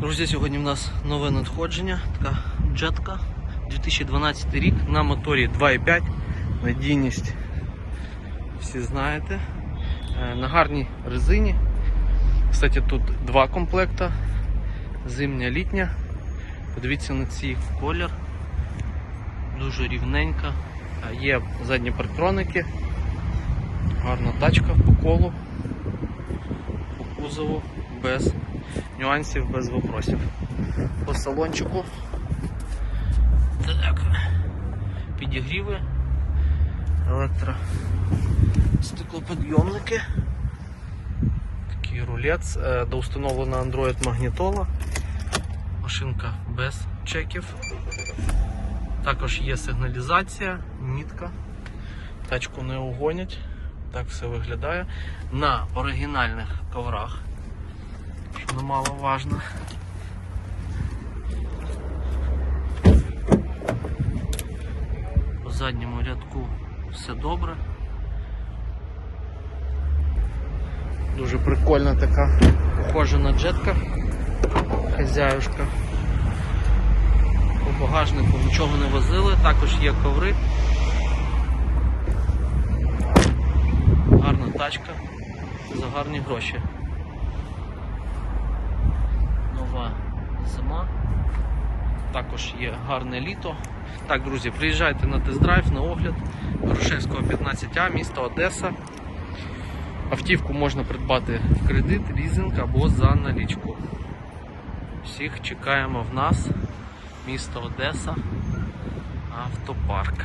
Друзі, сьогодні в нас нове надходження, така джетка 2012 рік на моторі 2.5. Надійність всі знаєте. Е, На гарній резині. Кстати, тут два комплекта. Зимня літня. Подивіться на цей колір. Дуже рівненька. Е, Є задні парктроники. Гарна тачка по колу, кузову, без нюансів, без вопросів. По салончику. Так. Підігріви, електро стеклоподйомники. Такий рулець, е, доустановлена Android магнітола. Машинка без чеків. Також є сигналізація, мітка. Тачку не угонять. Так все виглядає. На оригінальних коврах, що немаловажно. По задньому рядку все добре. Дуже прикольна така ухожена джетка, хазяюшка. По багажнику нічого не возили, також є коври. Гарна тачка за гарні гроші. Нова зима. Також є гарне літо. Так, друзі, приїжджайте на тест-драйв, на огляд Грушевського 15А, місто Одеса. Автівку можна придбати в кредит, лізинг або за налічку. Всіх чекаємо в нас, місто Одеса, автопарк.